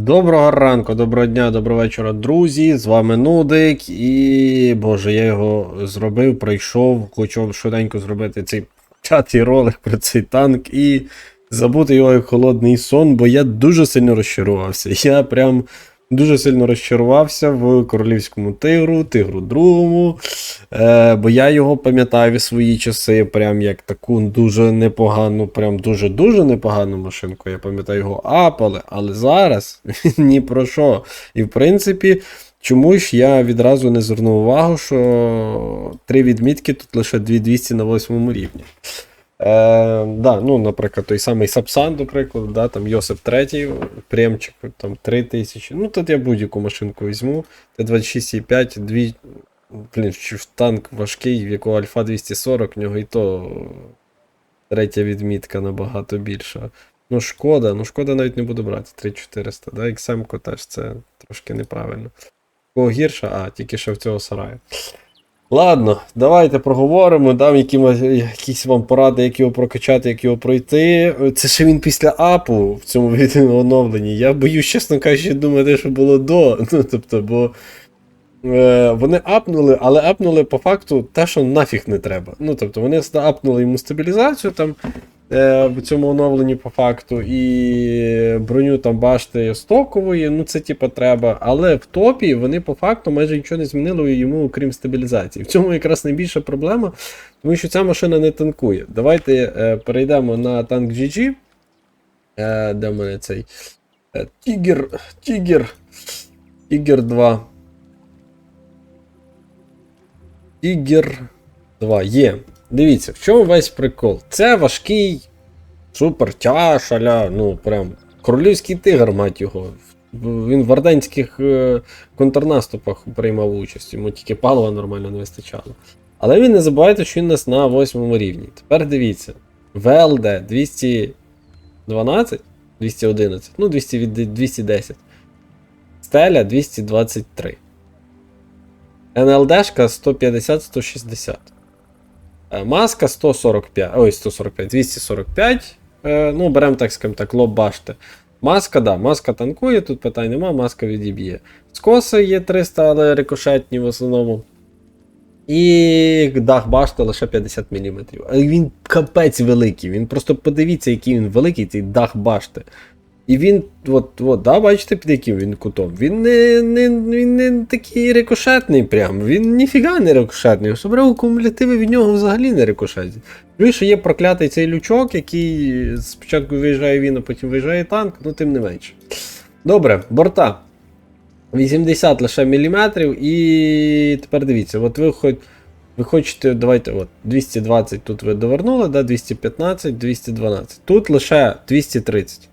Доброго ранку, доброго дня, доброго вечора, друзі. З вами Нудик. І боже, я його зробив, прийшов, Хочу швиденько зробити цей п'ятий ролик про цей танк і забути його як холодний сон, бо я дуже сильно розчарувався. Я прям дуже сильно розчарувався в королівському тигру, тигру другому. Е, бо я його пам'ятаю в свої часи, прям як таку дуже непогану, прям дуже-дуже непогану машинку. Я пам'ятаю його апали, але зараз ні про що. І в принципі, чому ж я відразу не звернув увагу, що три відмітки тут лише 2200 на 8 рівні. Е, да, ну, Наприклад, той самий Сапсан, до прикладу, да, там Йосип 3, премчик, там 3000. Ну, тут я будь-яку машинку візьму. Т-26,5, 2. Блін, танк важкий, в якого Альфа 240, в нього і то третя відмітка набагато більша. Ну, шкода, ну шкода навіть не буду брати. 3400, да, XM теж це трошки неправильно. Кого гірше, а, тільки ще в цього сараю. Ладно, давайте проговоримо, дам якісь, якісь вам поради, як його прокачати, як його пройти. Це ще він після апу в цьому оновленні. Я боюсь, чесно кажучи, думати, що було до. Ну, тобто, бо е, вони апнули, але апнули по факту те, що нафіг не треба. Ну, тобто, вони апнули йому стабілізацію там в цьому оновленні по факту, і броню там башти стокової, ну це типа треба. Але в топі вони по факту майже нічого не змінили йому, окрім стабілізації. В цьому якраз найбільша проблема, тому що ця машина не танкує. Давайте е, перейдемо на танк GG. Е, де в мене цей е, Тігер. Тігер. Тігер 2. Тігер 2 є. Дивіться, в чому весь прикол? Це важкий супер тяж, аля, ну прям королівський тигр, мать його. Він в арденських е, контрнаступах приймав участь, йому тільки палива нормально не вистачало. Але він не забувайте, що він нас на восьмому рівні. Тепер дивіться. ВЛД 212, 211, ну 200, 210. Стеля 223. НЛДшка 150-160. Е, Маска 145. Ой, 145, 245. Е, ну, беремо, так скажемо так, лоб башти. Маска, да, маска танкує, тут питань нема, маска відіб'є. Скоси є 300, але рикошетні в основному. І дах башти лише 50 мм. Але він капець великий. Він просто подивіться, який він великий, цей дах башти. І він, от, от, да, бачите, під яким він кутом. Він не, не, він не такий рикошетний прям. Він ніфіга не рикошетний. Особливо кумулятиви від нього взагалі не рикошетні. Плюс що є проклятий цей лючок, який спочатку виїжджає він, а потім виїжджає танк, ну тим не менше. Добре, борта. 80 лише міліметрів, і тепер дивіться, от ви хоч. Ви хочете, давайте, от, 220 тут ви довернули, да, 215, 212. Тут лише 230.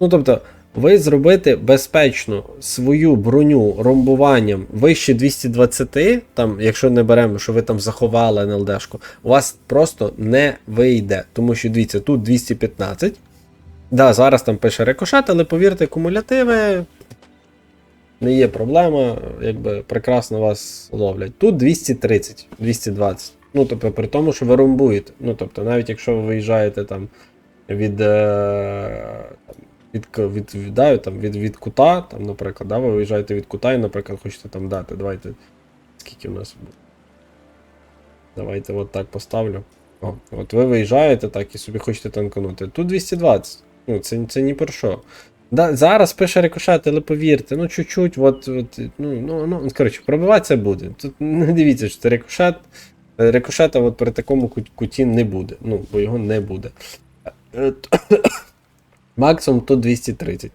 Ну, тобто, ви зробити безпечно свою броню ромбуванням вище 220, там, якщо не беремо, що ви там заховали НЛДшку, у вас просто не вийде. Тому що дивіться, тут 215. Да, зараз там пише рикошет, але повірте, кумулятиви не є проблема, якби прекрасно вас ловлять. Тут 230, 220. Ну, тобто, при тому, що ви ромбуєте. Ну, тобто, навіть якщо ви виїжджаєте там від. Е, від, від, від, да, там, від, від кута, там, наприклад, да, ви виїжджаєте від кута і, наприклад, хочете там дати. Давайте. Скільки у нас буде? Давайте от так поставлю. О, от ви виїжджаєте так і собі хочете танканути. Тут 220. Ну, це, це ні про що. Да, зараз пише рикошет, але повірте, ну чуть-чуть, от, от, ну, ну, ну, коротше, пробиватися буде. Тут не дивіться, що це рикошет. Е, Рикошета от при такому куті не буде. Ну, бо його не буде. Максимум то 230.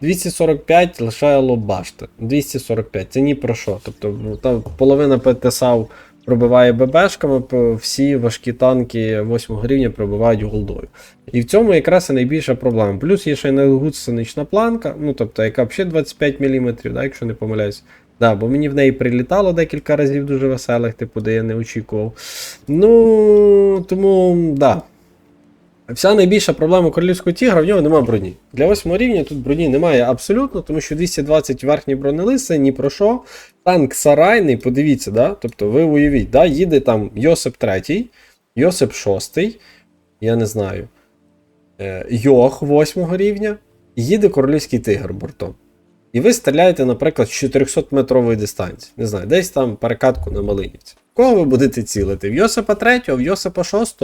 245 лише лобашти. 245, це ні про що. Тобто ну, там половина ПТСАВ пробиває ББшками, всі важкі танки 8 рівня пробивають голдою. І в цьому якраз і найбільша проблема. Плюс є ще й негуценична планка, ну тобто, яка взагалі 25 мм, да, якщо не помиляюсь. Да, бо мені в неї прилітало декілька разів дуже веселих, типу, де я не очікував. Ну, тому, да. Вся найбільша проблема королівського тігра, в нього немає броні. Для 8 рівня тут броні немає абсолютно, тому що 220 верхній бронелист це ні про що. Танк сарайний, подивіться, да? тобто ви уявіть, да? їде там Йосип 3, Йосип 6, я не знаю. Е, Йох 8 рівня. їде королівський тигр бортом. І ви стріляєте, наприклад, з 400-метрової дистанції. Не знаю, десь там перекатку на Малинівці. Кого ви будете цілити? В Йосипа 3, в Йосипа 6,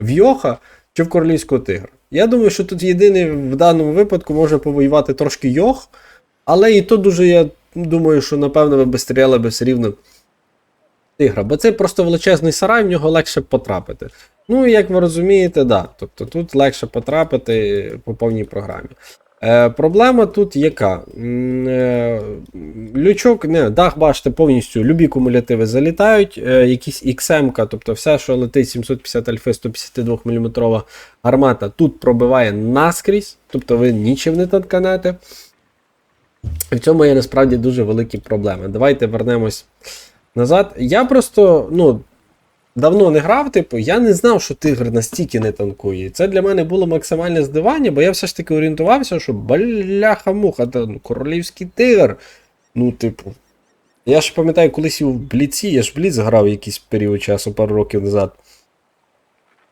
в Йоха чи в королівського тигра? Я думаю, що тут єдиний в даному випадку може повоювати трошки Йох, але і то дуже, я думаю, що напевно ви б стріляли би все рівно тигра. Бо це просто величезний сарай, в нього легше потрапити. Ну, як ви розумієте, да. Тобто тут легше потрапити по повній програмі. Е, проблема тут яка? Е, лючок, не, дах, бачите, повністю любі кумулятиви залітають, е, якісь XM, тобто все, що летить 750 альфи 152 мм гармата, тут пробиває наскрізь, тобто ви нічим не танканете. В цьому є насправді дуже великі проблеми. Давайте вернемось назад. Я просто, ну, давно не грав, типу, я не знав, що тигр настільки не танкує. Це для мене було максимальне здивання, бо я все ж таки орієнтувався, що бляха-муха, ну, королівський тигр. Ну, типу. Я ж пам'ятаю, колись у Бліці, я ж Бліц грав якийсь період часу, пару років назад.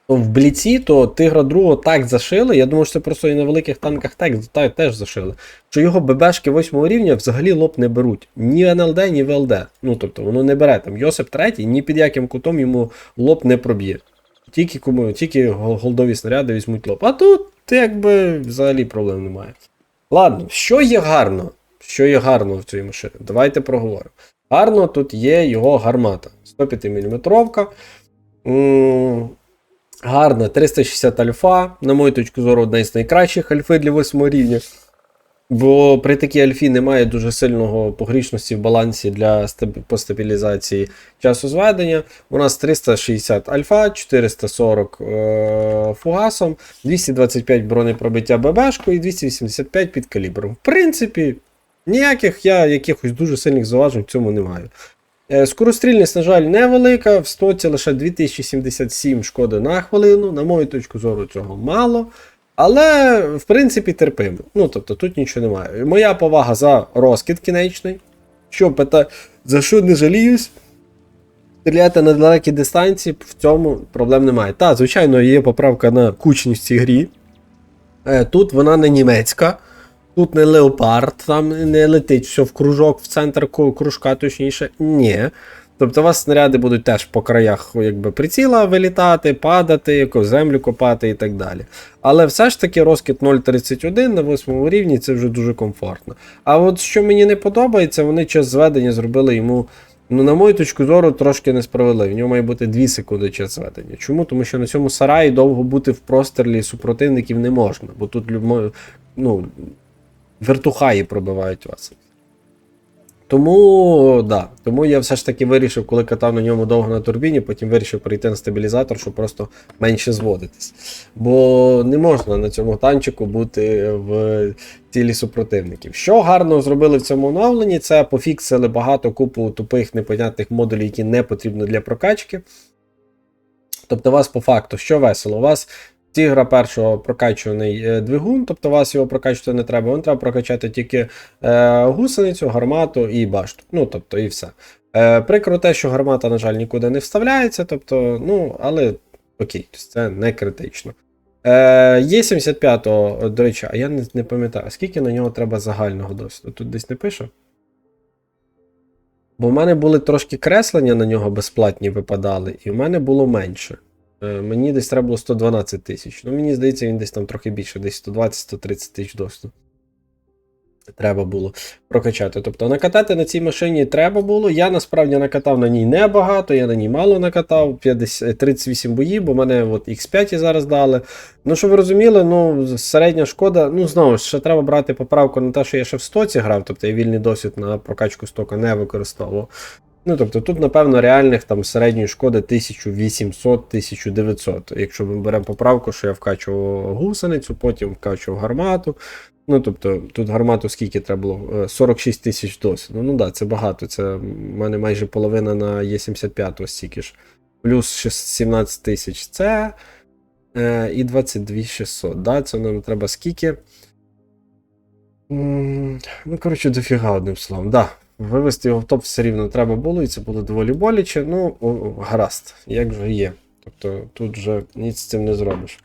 В Бліці, то тигра другого так зашили. Я думаю, що це просто і на великих танках так, та- теж зашили. Що його ББшки 8 рівня взагалі лоб не беруть. Ні НЛД, ні ВЛД. Ну тобто воно не бере там. Йосип 3 ні під яким кутом йому лоб не проб'є. Тільки кому, тільки голдові снаряди візьмуть лоб. А тут якби взагалі проблем немає. Ладно, що є гарно? Що є гарно в цій машині? Давайте проговоримо. Гарно тут є його гармата. 105 мм. Гарна 360 альфа, на мою точку зору, одна з найкращих альфи для 8 рівня. Бо при такій альфі немає дуже сильного погрішності в балансі для по стабілізації часу зведення. У нас 360 альфа, 440 е- фугасом, 225 бронепробиття ББшкою і 285 під калібром. В принципі, ніяких я якихось дуже сильних зауважень в цьому не маю. Е, Скорострільність, на жаль, невелика, в стоці лише 2077 шкоди на хвилину. На мою точку зору, цього мало. Але, в принципі, терпимо. Ну, тобто, тут нічого немає. Моя повага за розкид кінечний. Що пита... за що не жаліюсь? Стріляти на далекій дистанції, в цьому проблем немає. Та, звичайно, є поправка на кучність цій грі. Е, Тут вона не німецька. Тут не леопард, там не летить все в кружок, в центр кружка, точніше. Ні. Тобто у вас снаряди будуть теж по краях якби, приціла вилітати, падати, якусь землю копати і так далі. Але все ж таки розкид 0.31 на 8 рівні це вже дуже комфортно. А от що мені не подобається, вони час зведення зробили йому, ну, на мою точку зору, трошки несправедливо. В нього має бути 2 секунди час зведення. Чому? Тому що на цьому сараї довго бути в прострілі супротивників не можна, бо тут ну, вертухаї пробивають вас. Тому, да, тому я все ж таки вирішив, коли катав на ньому довго на турбіні, потім вирішив перейти на стабілізатор, щоб просто менше зводитись. Бо не можна на цьому танчику бути в тілі супротивників. Що гарно зробили в цьому оновленні, це пофіксили багато купу тупих непонятних модулів, які не потрібні для прокачки. Тобто, у вас по факту, що весело, у вас Тігра першого прокачуваний е, двигун, тобто вас його прокачувати не треба. Вам треба прокачати тільки е, гусеницю, гармату і башту. Ну, тобто, і все. Е, прикро те, що гармата, на жаль, нікуди не вставляється, тобто, ну, але окей, це не критично. Е, є 75-го, до речі, а я не, не пам'ятаю, скільки на нього треба загального досвіду. Тут десь не пише? Бо в мене були трошки креслення на нього безплатні випадали, і в мене було менше. Е, Мені десь треба було 112 тисяч. Ну, мені здається, він десь там трохи більше, десь 120-130 тисяч досвіду. Треба було прокачати. Тобто накатати на цій машині треба було. Я насправді накатав на ній небагато, я на ній мало накатав, 50, 38 боїв, бо мене от X5 зараз дали. Ну, що ви розуміли, ну, середня шкода, ну, знову ж, ще треба брати поправку на те, що я ще в стоці грав, тобто я вільний досвід на прокачку стока не використовував. Ну, тобто тут, напевно, реальних там середньої шкоди 1800-1900. Якщо ми беремо поправку, що я вкачував гусеницю, потім вкачував гармату. Ну, тобто, тут гармату скільки треба було? Е, 46 тисяч досвіду. Ну так, да, це багато. Це в мене майже половина на Є75 ось стільки ж. Плюс 17 тисяч це. Е, і 22 600. Да, це нам треба скільки. Ну, коротше, дофіга одним словом. Да, вивести його в топ все рівно треба було, і це було доволі боляче. Ну, гаразд, як же є. Тобто тут вже ніц з цим не зробиш.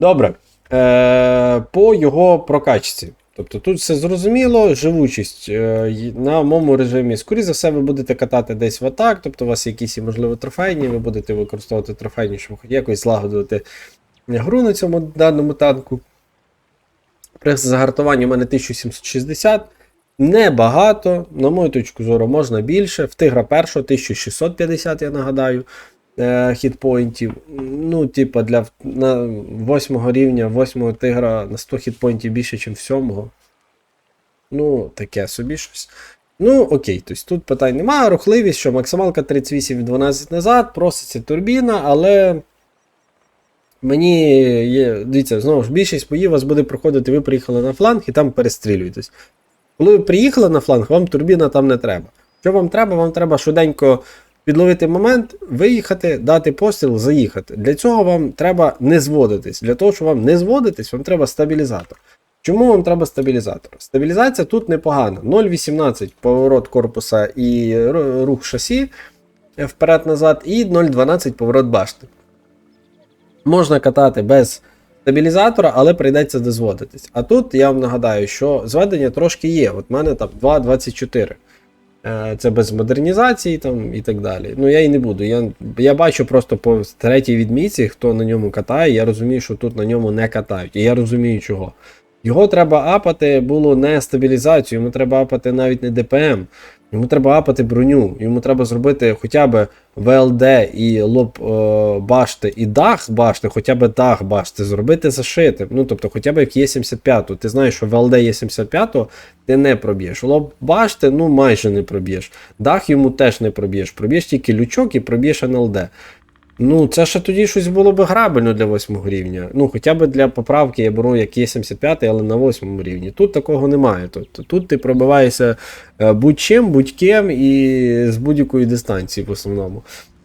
Добре. Е, по його прокачці. Тобто тут все зрозуміло, живучість е, на моєму режимі. Скоріше за все, ви будете катати десь в атак, тобто у вас якісь, можливо, трофейні, ви будете використовувати трофейні, щоб хоч якось злагодити гру на цьому даному танку. При загартуванні у мене 1760. Небагато, на мою точку зору, можна більше. В тигра першого 1650, я нагадаю, е, хітпоінтів. Ну, типа, для на 8 рівня, 8 тигра на 100 хітпоінтів більше, ніж в 7. Ну, таке собі щось. Ну, окей, тобто тут питань немає. Рухливість, що максималка 38 12 назад, проситься турбіна, але. Мені є, дивіться, знову ж більшість боїв у вас буде проходити, ви приїхали на фланг і там перестрілюєтесь. Коли ви приїхали на фланг, вам турбіна там не треба. Що вам треба? Вам треба швиденько підловити момент, виїхати, дати постріл, заїхати. Для цього вам треба не зводитись. Для того, щоб вам не зводитись, вам треба стабілізатор. Чому вам треба стабілізатор? Стабілізація тут непогана. 0,18 поворот корпуса і рух шасі е, вперед-назад, і 0,12 поворот башти. Можна катати без стабілізатора, але прийдеться дозводитись. А тут я вам нагадаю, що зведення трошки є. От в мене там 2.24. Е, Це без модернізації там, і так далі. Ну я і не буду. Я, я бачу просто по третій відмітці, хто на ньому катає, я розумію, що тут на ньому не катають. І я розумію, чого. Його треба апати було не стабілізацію, йому треба апати навіть не ДПМ. Йому треба апати броню, йому треба зробити хоча б ВЛД і лоб е, башти, і дах башти, хоча б дах башти, зробити зашитим. Ну, тобто, хоча б як є 75 Ти знаєш, що ВЛД є 75 ти не проб'єш. Лоб башти, ну майже не проб'єш. Дах йому теж не проб'єш. Проб'єш тільки лючок і проб'єш НЛД. Ну, це ще тоді щось було б грабельно для 8 рівня. Ну, хоча б для поправки я беру як є 75, але на 8 рівні. Тут такого немає. Тобто тут ти пробиваєшся е, будь-чим, будь-ким і з будь-якої дистанції в основному.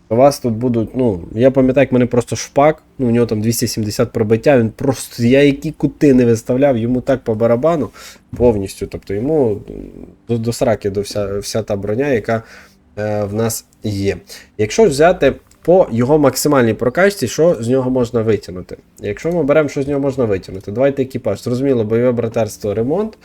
У вас тут будуть, ну, я пам'ятаю, як мене просто шпак, ну, у нього там 270 пробиття, він просто, я які кути не виставляв, йому так по барабану повністю. Тобто йому до, до сраки до вся, вся та броня, яка е, в нас є. Якщо взяти по його максимальній прокачці, що з нього можна витягнути? Якщо ми беремо, що з нього можна витягнути, давайте екіпаж. Зрозуміло, бойове братерство, ремонт.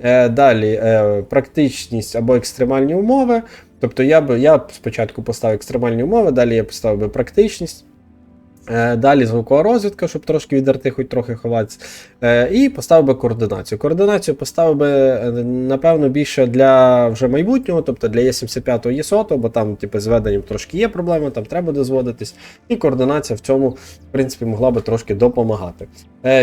Е, далі е, практичність або екстремальні умови. Тобто я б я спочатку поставив екстремальні умови, далі я поставив би практичність. Е, Далі звукова розвідка, щоб трошки від арти хоч трохи ховатися. Е, І поставив би координацію. Координацію поставив би, е, напевно, більше для вже майбутнього, тобто для Е75 ЄСОТу, бо там, типу, з веденням трошки є проблема, там треба дозводитись. І координація в цьому, в принципі, могла би трошки допомагати.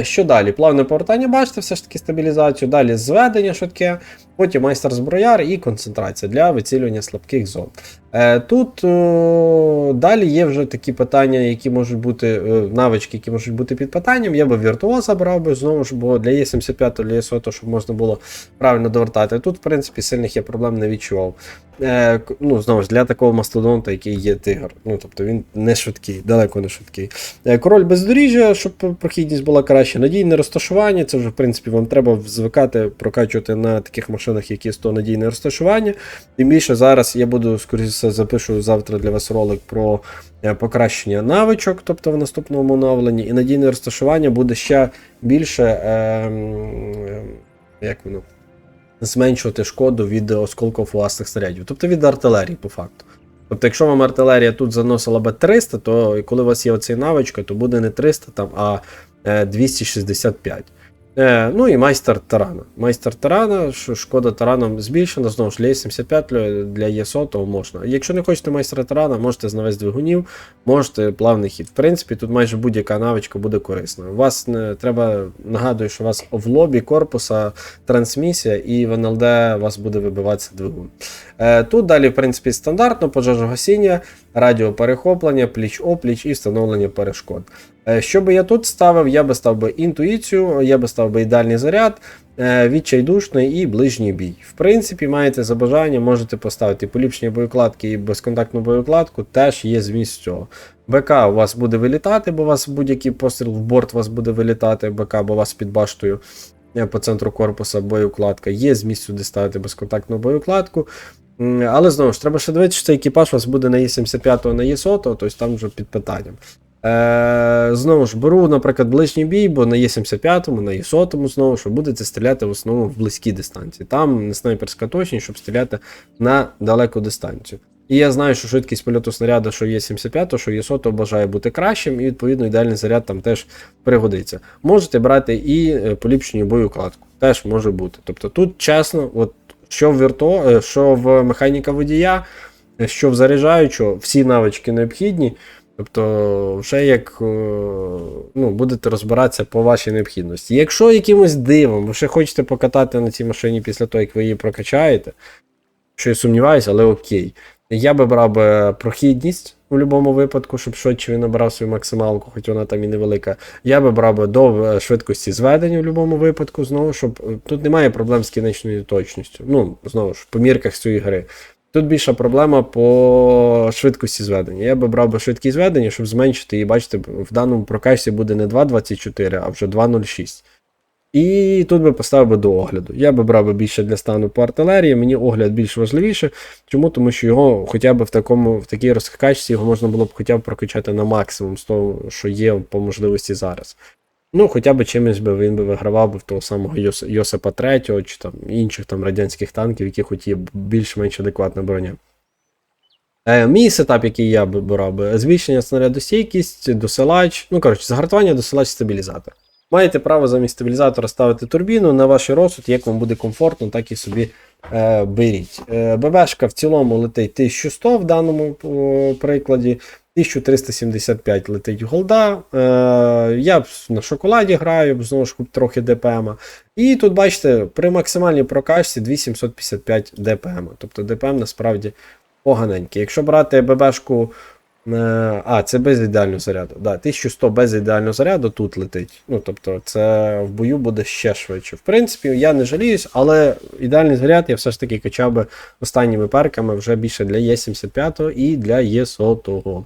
Що далі? Плавне повертання, бачите, все ж таки стабілізацію, далі зведення швидке, потім майстер зброяр і концентрація для вицілювання слабких зон. Е, Тут о, далі є вже такі питання, які можуть бути, е, навички, які можуть бути під питанням. Я би віртуоза брав би знову ж, бо для Е75 для ЄСОТу, щоб можна було правильно довертати. Тут, в принципі, сильних я проблем не відчував. Е, ну, знову ж, для такого мастодонта, який є тигр. Ну, тобто він не швидкий, далеко не швидкий. Е, Король бездоріжжя, щоб прохідність була краще. Надійне розташування. Це вже, в принципі, вам треба звикати прокачувати на таких машинах, які 100 надійне розташування. Тим більше зараз я буду, скоріше все, запишу завтра для вас ролик про е, покращення навичок, тобто в наступному оновленні, і надійне розташування буде ще більше. Е, як воно? Зменшувати шкоду від осколків власних снарядів, тобто від артилерії, по факту. Тобто, якщо вам артилерія тут заносила би 300, то коли у вас є оцей навичка, то буде не 300, там, а е, 265. Е, ну і майстер тарана. Майстер тарана, шкода тараном збільшена, знову ж для Е75 для- для ЄСО, то можна. Якщо не хочете майстра тарана, можете з навес двигунів, можете плавний хід. В принципі, тут майже будь-яка навичка буде корисна. У вас не треба, нагадую, що у вас в лобі корпуса трансмісія, і в НЛД у вас буде вибиватися двигун. Е, тут далі, в принципі, стандартно пожежогасіння, радіоперехоплення, пліч-опліч і встановлення перешкод. Е, Що би я тут ставив, я би ставив би інтуїцію, я би ставив би ідеальний заряд, е, відчайдушний і ближній бій. В принципі, маєте за бажання, можете поставити поліпшення боєкладки і безконтактну боєкладку, теж є зміст цього. БК у вас буде вилітати, бо у вас будь-який постріл в борт у вас буде вилітати, БК, бо у вас під баштою е, по центру корпуса боєукладка. Є зміст сюди ставити безконтактну боєукладку. Але знову ж треба ще дивитися, що цей екіпаж у вас буде на Е75 на Е100, тобто там вже під питанням. Е, знову ж беру, наприклад, ближній бій, бо на Є75, на Є100 знову ж будете стріляти в основному в близькі дистанції. Там не снайперська точність, щоб стріляти на далеку дистанцію. І я знаю, що швидкість польоту снаряду, що є 75, що є 100, бажає бути кращим, і відповідно ідеальний заряд там теж пригодиться. Можете брати і е, поліпшені боєукладку. Теж може бути. Тобто тут чесно, от що в вірто, е, що в механіка водія, е, що в заряджаючого, всі навички необхідні. Тобто, вже як е, ну, будете розбиратися по вашій необхідності. Якщо якимось дивом ви ще хочете покатати на цій машині після того, як ви її прокачаєте, що я сумніваюся, але окей. Я би брав би прохідність у будь-якому випадку, щоб швидше він набрав свою максималку, хоч вона там і невелика. Я би брав би до е, швидкості зведення в будь-якому випадку, знову, щоб е, тут немає проблем з кінечною точністю. Ну, знову ж, по мірках цієї гри. Тут більша проблема по швидкості зведення. Я би брав би швидкість зведення, щоб зменшити її, бачите, в даному прокачці буде не 2.24, а вже 2.06. І тут би поставив би до огляду. Я би брав би більше для стану по артилерії, мені огляд більш важливіше. Чому? Тому що його хоча б в такому, в такій розкачці його можна було б хоча б прокачати на максимум з того, що є по можливості зараз. Ну, хоча б чимось би він би вигравав би в того самого Йос- Йосипа Третього чи там інших там радянських танків, які хоч є більш-менш адекватна броня. Е, мій сетап, який я би брав би, збільшення снарядостійкість, досилач, ну коротше, загартування, досилач, стабілізатор. Маєте право замість стабілізатора ставити турбіну на ваш розсуд, як вам буде комфортно, так і собі е, беріть. Е, ББшка в цілому летить 1100 в даному о, прикладі. 1375 летить голда. Е, я на шоколаді граю, знову ж трохи ДПМ. І тут, бачите, при максимальній прокачці 2755 ДПМ. Тобто ДПМ насправді поганенький. Якщо брати ББшку. Е, А, це без ідеального заряду. Да, 1100 без ідеального заряду тут летить. Ну, тобто, це в бою буде ще швидше. В принципі, я не жаліюсь, але ідеальний заряд я все ж таки качав би останніми перками вже більше для Є75 і для Є100.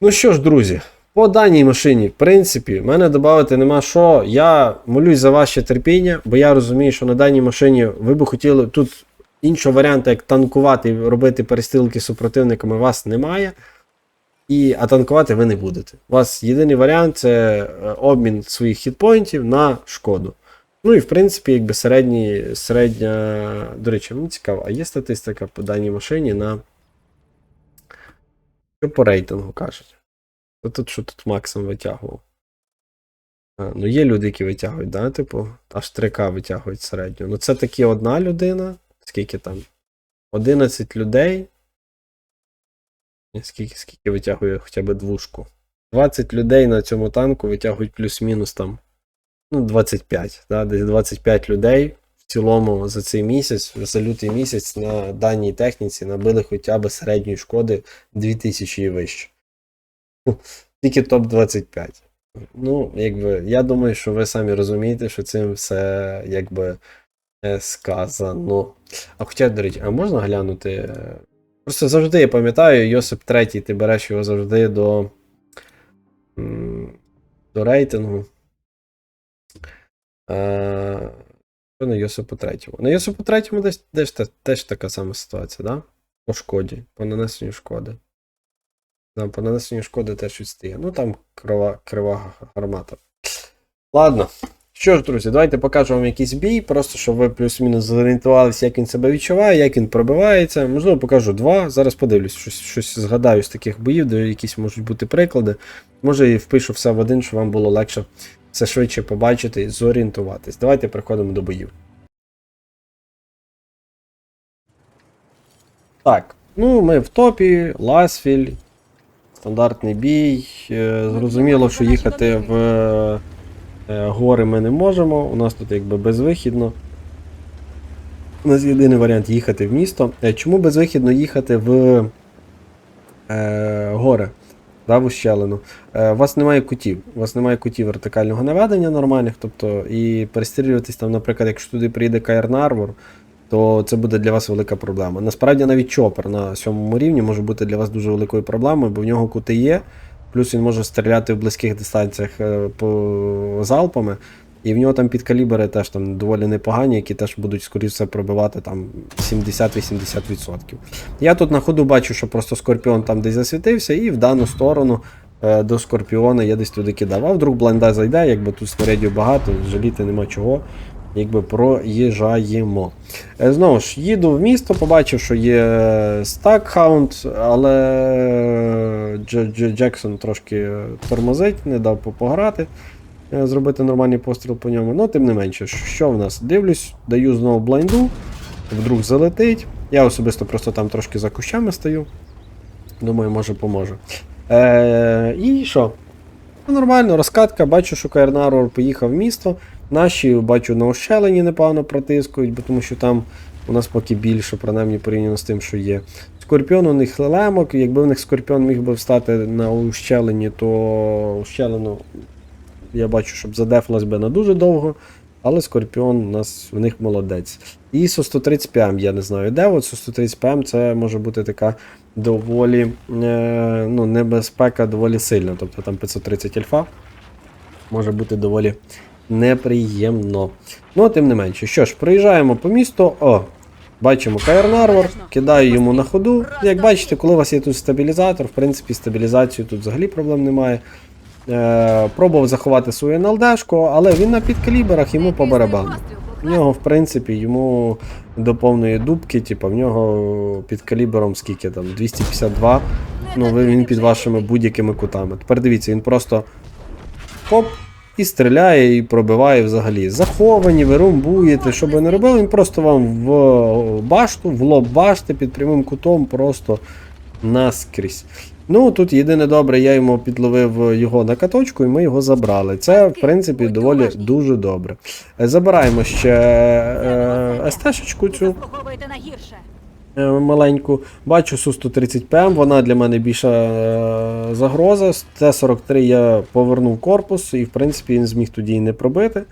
Ну що ж, друзі, по даній машині, в принципі, в мене додати нема що. Я молюсь за ваше терпіння, бо я розумію, що на даній машині ви би хотіли тут іншого варіанту, як танкувати і робити перестрілки з супротивниками, вас немає. І, а танкувати ви не будете. У вас єдиний варіант це е, обмін своїх хітпоінтів на шкоду. Ну і в принципі, якби середні, середня. До речі, мені цікаво, а є статистика по даній машині на. Що по рейтингу кажуть? Хто тут що тут максимум витягував? А, ну, є люди, які витягують, да, типу, аж 3К витягують середньо. Ну, це таки одна людина. Скільки там? 11 людей. Скільки, скільки витягує хоча б двушку. 20 людей на цьому танку витягують плюс-мінус там. Ну, 25. Да? Десь 25 людей в цілому за цей місяць, за лютий місяць на даній техніці набили хоча б середньої шкоди 2000 і вище. Тільки топ-25. Ну, якби, я думаю, що ви самі розумієте, що цим все якби сказано. А хоча, до речі, а можна глянути? е, Просто завжди я пам'ятаю, Йосип третій, ти береш його завжди до, до рейтингу. Е, Що на Йосипу третьому? На Йосипу третьому десь, десь те- теж така сама ситуація, да? По шкоді, по нанесенню шкоди. Да, по нанесенню шкоди теж відстає. Ну там крива, крива гармата. Ладно. Що ж, друзі, давайте покажу вам якийсь бій, просто щоб ви плюс-мінус зорієнтувалися, як він себе відчуває, як він пробивається. Можливо, покажу два. Зараз подивлюсь, щось, щось згадаю з таких боїв, де якісь можуть бути приклади. Може і впишу все в один, щоб вам було легше все швидше побачити і зорієнтуватись. Давайте переходимо до боїв. Так, ну ми в топі, Ласфіль, стандартний бій. Е, Зрозуміло, що їхати в е, гори ми не можемо. У нас тут якби безвихідно. У нас єдиний варіант їхати в місто. Е, Чому безвихідно їхати в е, гори? Да, в ущелину. Е, у вас немає кутів. У вас немає кутів вертикального наведення нормальних, тобто і перестрілюватись там, наприклад, якщо туди приїде Каєрн Арвор, то це буде для вас велика проблема. Насправді навіть чопер на сьомому рівні може бути для вас дуже великою проблемою, бо в нього кути є, плюс він може стріляти в близьких дистанціях е, по залпами. І в нього там підкалібри теж там доволі непогані, які теж будуть, скоріше пробивати там 70-80%. Я тут на ходу бачу, що просто Скорпіон там десь засвітився, і в дану сторону е, до Скорпіона я десь туди кидав. А вдруг блайнда зайде, якби тут снарядів багато, жаліти нема чого. Якби проїжджаємо. Е, Знову ж, їду в місто, побачив, що є стакхаунд, але Дж- Дж- Джексон трошки тормозить, не дав по- пограти, е, зробити нормальний постріл по ньому. Ну, тим не менше, що в нас? Дивлюсь, даю знову блайнду, вдруг залетить. Я особисто просто там трошки за кущами стою. Думаю, може поможе. Е, і що? Ну, нормально, розкатка, бачу, що Каернарор поїхав в місто. Наші, бачу, на ощелені непогано протискують, бо тому що там у нас поки більше, принаймні порівняно з тим, що є. Скорпіон у них лелемок, якби в них Скорпіон міг би встати на ущелені, то ущелину я бачу, щоб задефлась би на дуже довго. Але Скорпіон у нас в них молодець. І со 130 ПМ, я не знаю де. От со 130 ПМ це може бути така доволі е, ну, небезпека доволі сильна. Тобто там 530 альфа може бути доволі неприємно. Ну, тим не менше. Що ж, проїжджаємо по місту. О, бачимо Каєрнарвор, кидаю йому на ходу. Як бачите, коли у вас є тут стабілізатор, в принципі, стабілізацію тут взагалі проблем немає. Е, пробував заховати свою НЛДшку, але він на підкаліберах йому по барабану. В нього, в принципі, йому до повної дубки, типу, в нього під калібром скільки там, 252. Ну, він під вашими будь-якими кутами. Тепер дивіться, він просто хоп, і стріляє, і пробиває взагалі. Заховані, ви румбуєте, що би не робили, він просто вам в башту, в лоб башти під прямим кутом, просто наскрізь. Ну, тут єдине добре, я йому підловив його на каточку, і ми його забрали. Це, в принципі, доволі дуже добре. Е, Забираємо ще е, СТ-шечку цю Е, маленьку. Бачу Су-130 ПМ, вона для мене більша е, загроза. З Т-43 я повернув корпус, і в принципі він зміг тоді і не пробити.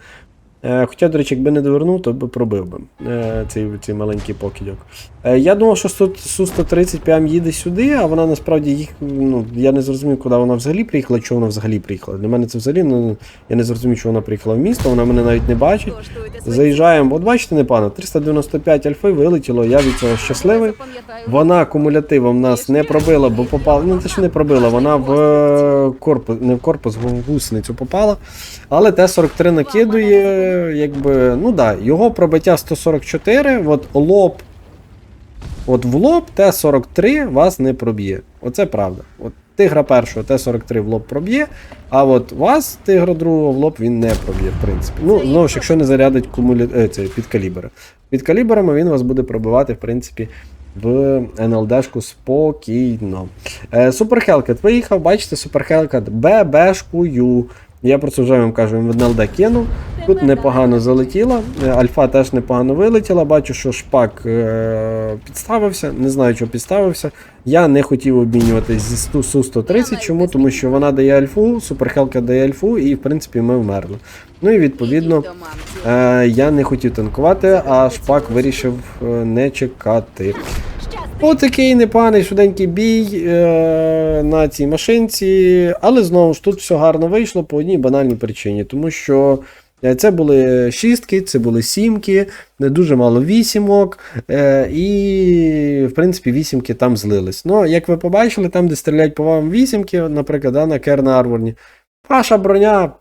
Е, Хоча, до речі, якби не довернув, то би пробив би е, цей, цей маленький покидьок. Е, Я думав, що Су-130 ПМ їде сюди, а вона насправді їх. Ну, я не зрозумів, куди вона взагалі приїхала, чого вона взагалі приїхала. Для мене це взагалі ну, я не зрозумів, чого вона приїхала в місто, вона мене навіть не бачить. Заїжджаємо, от бачите, непогано, 395 альфи вилетіло, я від цього щасливий. Вона кумулятивом нас не пробила, бо попала. Ну, те не пробила, вона в корпус, не в корпус, в гусеницю попала. Але Т-43 накидує, якби, ну да, його пробиття 144, от лоб. От в лоб Т-43 вас не проб'є. Оце правда. От тигра першого Т-43 в лоб проб'є, а от вас, тигра другого, в лоб він не проб'є, в принципі. Ну, знову ж, якщо не зарядить кумуля... е, це, під калібри. Під калібрами він вас буде пробивати, в принципі, в НЛДшку спокійно. Е, Супер Хелкет виїхав, бачите, Супер Хелкет ББшкою. Я про це вже вам кажу, він в НЛД кинув. Тут непогано залетіло. Е, Альфа теж непогано вилетіла. Бачу, що шпак е, підставився. Не знаю, що підставився. Я не хотів обмінюватись зі Су- Су-130. Чому? Тому що вона дає альфу, Суперхелка дає альфу, і в принципі ми вмерли. Ну і відповідно. Е, я не хотів танкувати, а шпак вирішив е, не чекати. Отакий непоганий швиденький бій е, на цій машинці, але знову ж тут все гарно вийшло по одній банальній причині, тому що. е, Це були шістки, це були сімки, не дуже мало вісімок, е, і, в принципі, вісімки там злились. Ну, як ви побачили, там, де стріляють по вам вісімки, наприклад, да, на Керна Арворні, ваша броня, в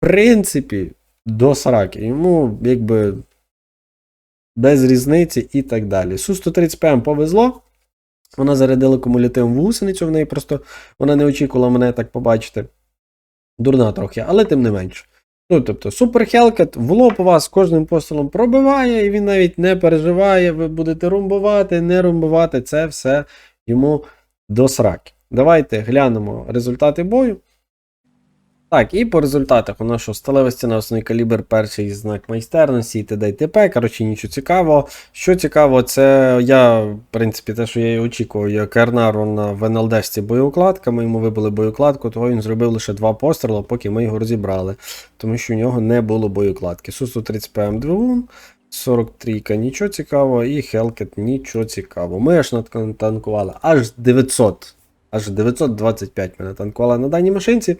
принципі, до сраки. Йому, якби, без різниці і так далі. Су-130 ПМ повезло. Вона зарядила кумулятивом в гусеницю, в неї просто вона не очікувала мене так побачити. Дурна трохи, але тим не менше. Ну, тобто, Супер Хелкет в лоб вас кожним пострілом пробиває, і він навіть не переживає, ви будете румбувати, не румбувати, це все йому до сраки. Давайте глянемо результати бою. Так, і по результатах у нас що сталева стіна, основний калібр, перший знак майстерності, і т.д. і т.п. Коротше, нічого цікавого. Що цікаво, це я, в принципі, те, що я і очікував, є Кернару на в боєукладка. Ми йому вибили боєукладку, того він зробив лише два постріли, поки ми його розібрали, тому що у нього не було боєукладки. Су-130 ПМ двигун. 43 нічого цікавого, і Хелкет нічого цікавого. Ми аж натанкували аж 900. Аж 925 ми натанкували на даній машинці.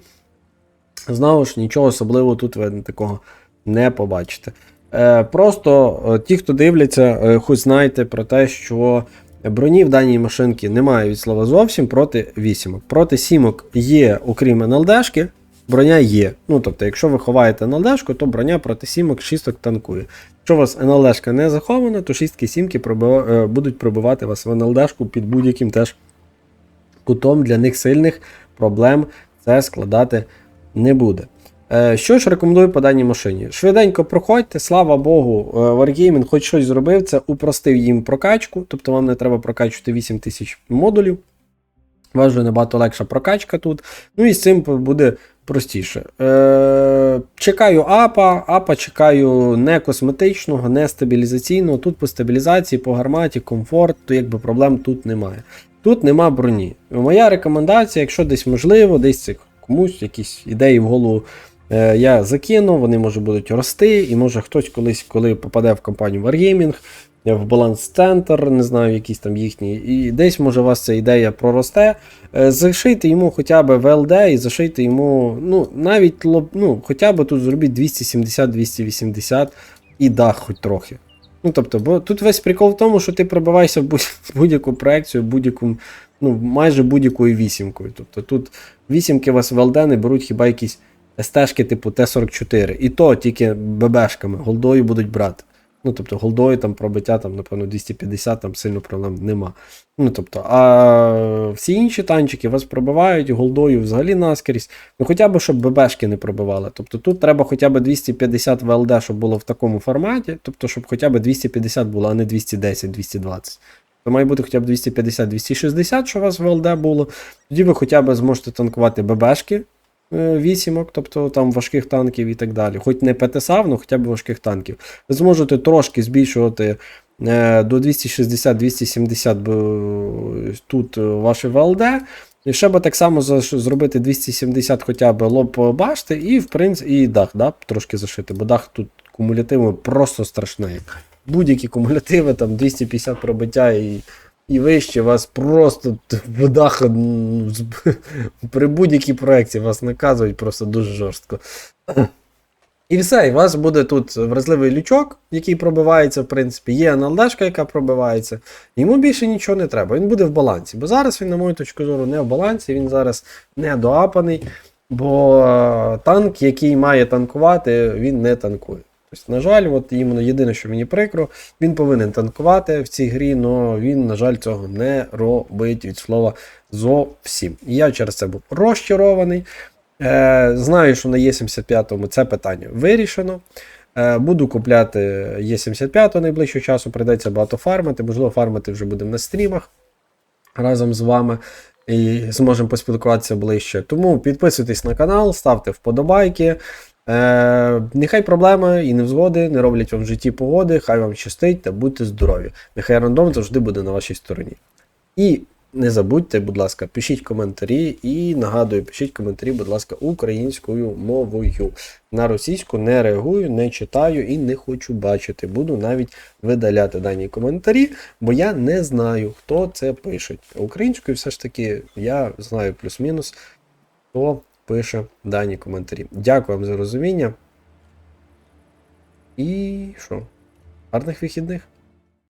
Знову ж нічого особливого тут ви такого не побачите. Е, просто е, ті, хто дивляться, е, хоч знайте про те, що Броні в даній машинці немає від слова зовсім проти вісімок. Проти сімок є, окрім НЛДшки, броня є. Ну тобто, якщо ви ховаєте НЛДшку, то броня проти сімок, шісток танкує. Якщо у вас НЛДшка не захована, то шістки сімки пробива- е, будуть пробивати вас в НЛДшку під будь-яким теж кутом для них сильних проблем це складати не буде. Е, Що ж рекомендую по даній машині? Швиденько проходьте, слава Богу, е, Wargaming хоч щось зробив, це упростив їм прокачку, тобто вам не треба прокачувати 8000 модулів. Вас набагато легша прокачка тут. Ну і з цим буде простіше. Е, чекаю апа, апа чекаю не косметичного, не стабілізаційного. Тут по стабілізації, по гарматі, комфорт, то якби проблем тут немає. Тут нема броні. Моя рекомендація, якщо десь можливо, десь це комусь якісь ідеї в голову е, я закину, вони може будуть рости, і може хтось колись, коли попаде в компанію Wargaming, е, в баланс-центр, не знаю, якісь там їхні, і десь може у вас ця ідея проросте. Е, Зашийте йому хоча б ВЛД і зашийте йому, ну, навіть ну, хоча б тут зробіть 270-280 і дах хоч трохи. Ну, тобто, бо тут весь прикол в тому, що ти пробиваєшся в будь- будь-яку проекцію, будь-яку, ну, майже будь-якою вісімкою. Тобто тут вісімки вас в ЛД не беруть хіба якісь СТшки типу Т-44. І то тільки ББшками, голдою будуть брати. Ну, тобто, голдою там пробиття, там, напевно, 250, там сильно проблем нема. Ну, тобто, а всі інші танчики вас пробивають голдою взагалі наскрізь. Ну, хоча б, щоб ББшки не пробивали. Тобто тут треба хоча б 250 ВЛД, щоб було в такому форматі. Тобто, щоб хоча б 250 було, а не 210-220. То має бути хоча б 250-260, щоб у вас ВЛД було. Тоді ви хоча б зможете танкувати ББшки е, вісімок, тобто там важких танків і так далі. Хоч не ПТСАВ, але хоча б важких танків. Ви зможете трошки збільшувати е, до 260-270 б- тут е, ваше ВЛД. І ще би так само зробити 270 хоча б лоб башти, і в принципі і дах, да, трошки зашити, бо дах тут кумулятивно просто страшний. Будь-які кумулятиви, там 250 пробиття і, і вище, вас просто т- в дах м, з- при будь-якій проекції вас наказують просто дуже жорстко. І все, і у вас буде тут вразливий лючок, який пробивається, в принципі, є НЛДшка, яка пробивається. Йому більше нічого не треба. Він буде в балансі. Бо зараз він, на мою точку зору, не в балансі, він зараз не доапаний, бо е, танк, який має танкувати, він не танкує. Тобто, на жаль, от іменно єдине, що мені прикро, він повинен танкувати в цій грі, але він, на жаль, цього не робить від слова зовсім. Я через це був розчарований. Е, знаю, що на Є75 це питання вирішено. Е, буду купляти Є75 найближчого часу, прийдеться багато фармити. Можливо, фармити вже будемо на стрімах разом з вами і зможемо поспілкуватися ближче. Тому підписуйтесь на канал, ставте вподобайки. Е, нехай проблеми і невзгоди не роблять вам в житті погоди, хай вам щастить та будьте здорові. Нехай рандом завжди буде на вашій стороні. І не забудьте, будь ласка, пишіть коментарі і нагадую, пишіть коментарі, будь ласка, українською мовою. На російську не реагую, не читаю і не хочу бачити. Буду навіть видаляти дані коментарі, бо я не знаю, хто це пише. Українською все ж таки я знаю плюс-мінус, хто пише дані коментарі. Дякую вам за розуміння. І що? Гарних вихідних!